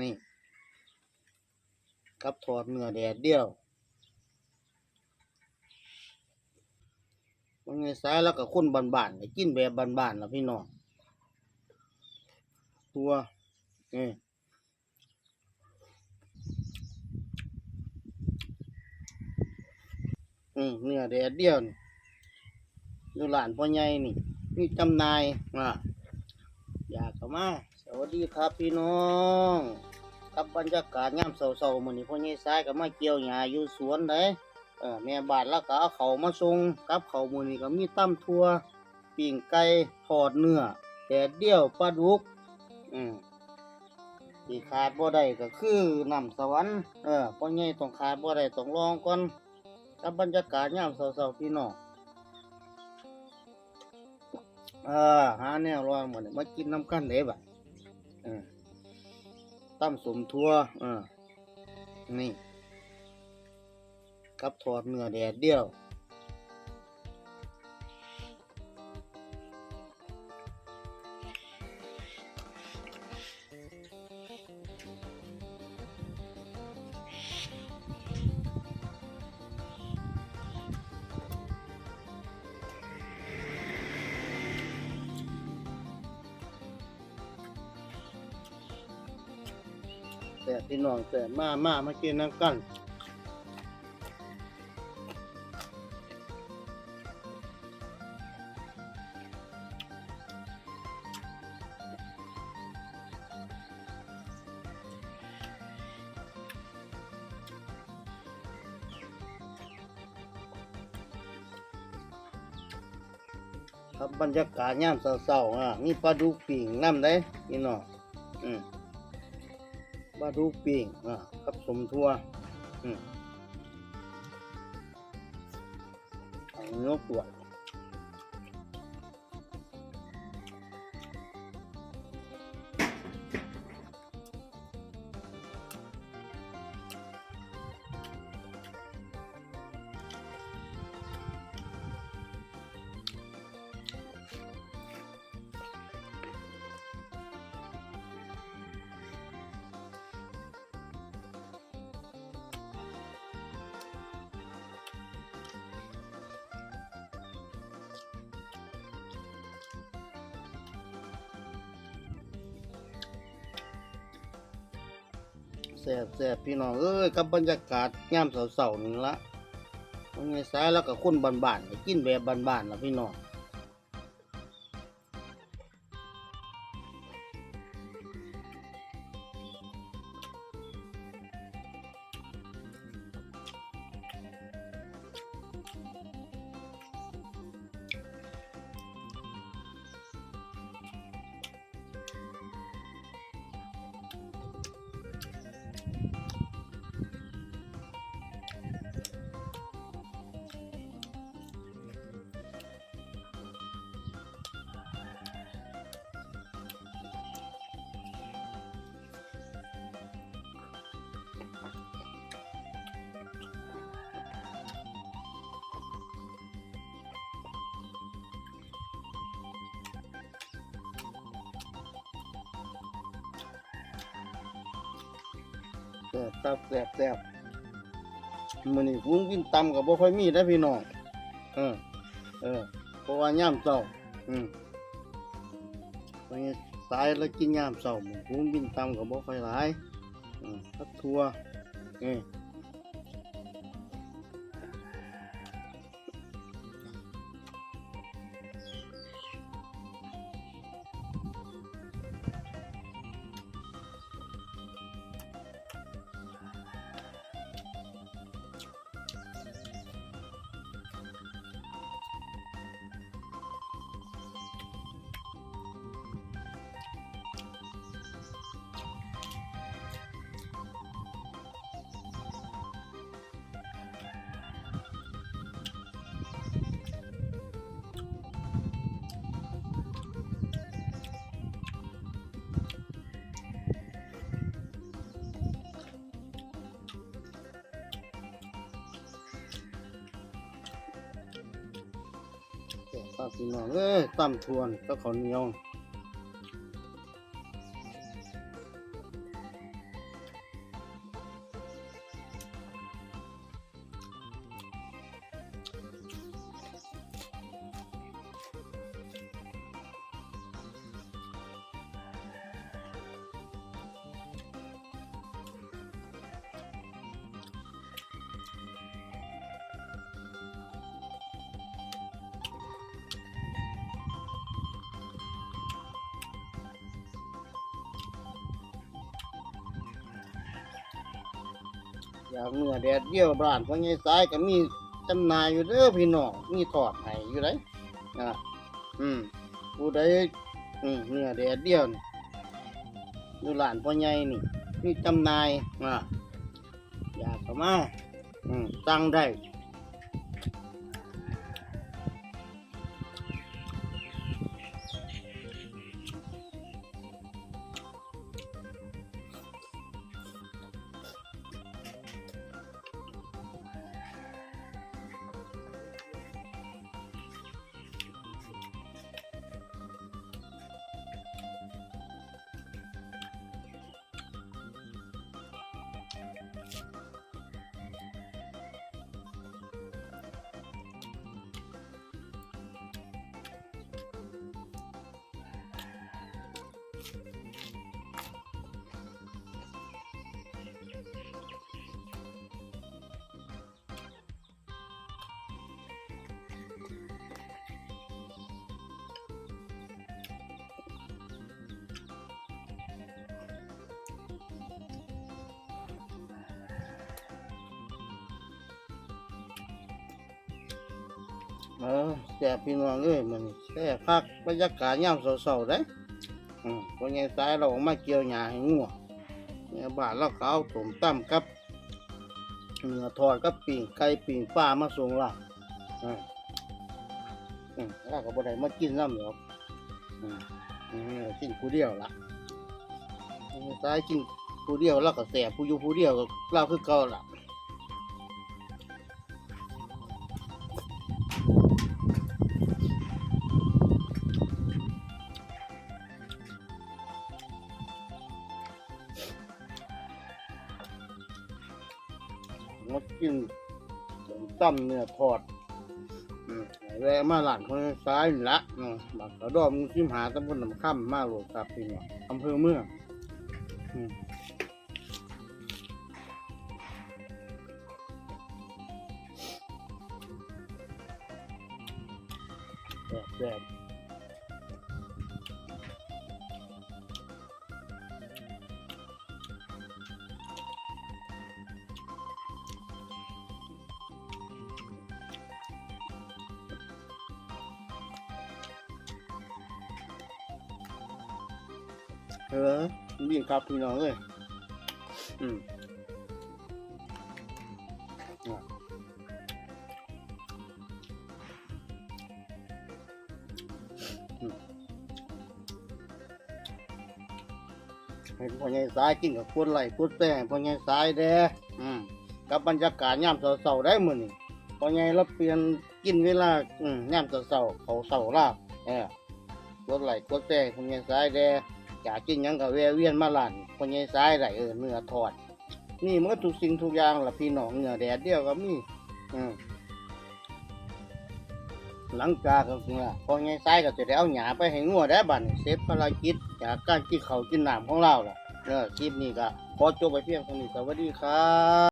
นี่กับทอดเนื้อแดดเดียวมันไงสายแล้วก็คนบานๆก็กินแบบบานๆล่ะพี่น้องตัวนี่เนื้อแดดเดียวนี่อยู่ร้านพ่อใหญ่นี่มีจำนายอะอยากเข้ามา วัสดีครับพี่น้องกับบรรยากาศยามเช้าๆมื้อนี้พ่อใหญ่สายก็มาเกี่ยวหญ้าอยู่สวนเด้เออแม่บานแล้วก็เอาเขามาส่งกับเขามือนี้ก็มีตำทั่วปิ้งไก่ทอดเนื้อแดดเดี่ยวปลาดุก อืมที่ขาดบ่ได้ก็คือน้ำสวรรค์เออพ่อใหญ่ต้องขาดบ่ได้ต้องลองก่อนกับบรรยากาศยามเช้าๆพี่น้องเออหาแนวรอหมดมากินน้ำกันเด้บ่ ตั้มสมทั่วเออนี่ กับถอดเนื้อแดดเดียว แต่พี่น้องแต่มามามากินน้ำกันครับบรรยากาศยามเศร้าๆอะมีปลาดุกปิ่งน้ำได้พี่น้องอืม ปลาดูปิ้งอะกับสมทั่วอืมเอาเนื้อตัว แสบแสบพี่น้องเอ้ยกับบรรยากาศงามเสาๆนี่ละมันไงสายแล้วก็คนบานๆก็กินแบบบานๆละพี่น้อง แซ่บครับแซ่บแซ่บมันนี่ฟุ้งกินตำกับบ่ค่อยมีได้พี่น้องเออ เออเพราะว่าย่ามเศร้าอืมเพราะงี้สายแล้วกินย่ามเศร้าหมูวุ้งกินตำกับบ่ค่อยหลายอืมพักทัวเออ แซ่บครับพี่น้องเอ้ยตำทวนก็ข้าวเหนียว อยากเนื้อแดดเดียวบ้านพ่อใหญ่สายก็มีจำหน่ายอยู่เด้อพี่น้องมีทอดให้อยู่ไรนะอืมผู้ใดอืมเนื้อแดดเดียวนี่อยู่ร้านพ่อใหญ่นี่มีจำหน่ายอะอยากก็มาอืมสั่งได้ เออแซ่บพี่น้องเอ้ยมันแซ่บพักบรรยากาศยามเศร้าๆได้อืมพอไงสายเราออกมาเกี่ยวหญ้าให้งัวเนี่ยบ้านเราก็เอาต้มตั้มกับเนื้อทอดกับปิ่งไก่ปิ่งปลามาส่งเราอืมอืมเราก็บ่ได้มากินน้ำหรอกอืมอืมกินผู้เดียวละพอไงสายกินผู้เดียวเราก็แซ่บผู้อยู่ผู้เดียวก็เราคือเก่าละ ส้มตำเนื้อทอดแวะมาหลานคนซ้ายนี่ละมบักกระดอมชิมหาตำบลน้ำค่ำมาโหลดครับพี่น้องอำเภอเมืองแบบแบบ เออนี่ครับพี่น้องเอ้ยอืมอืมเห็นพ่อใหญ่สายกินกับคนไหลคนแป้งพ่อใหญ่สายแด้อืมกับบรรยากาศยามเสาๆได้มือนี้พ่อใหญ่เราเปลี่ยนกินเวลาอืมยามเสาๆเขาเสาลาบเออกดไหลกดแป้งพ่อใหญ่สายแด้ จากกินยังก็แวะเวียนมาหลันคนยายซ้ายไหลเออเนื้อทอด นี่มันก็ทุกสิ่งทุกอย่างละพี่น้องเนื้อแดดเดียวก็มีอืมหลังจากก็คือว่าพอไงซ้ายก็จะได้เอาหยาไปให้งัวได้บัดนี้เสร็จภารกิจจากการกินข้าวกินน้ำของเราล่ะเออคลิปนี้ก็ขอจบไปเพียงเท่านี้สวัสดีครับ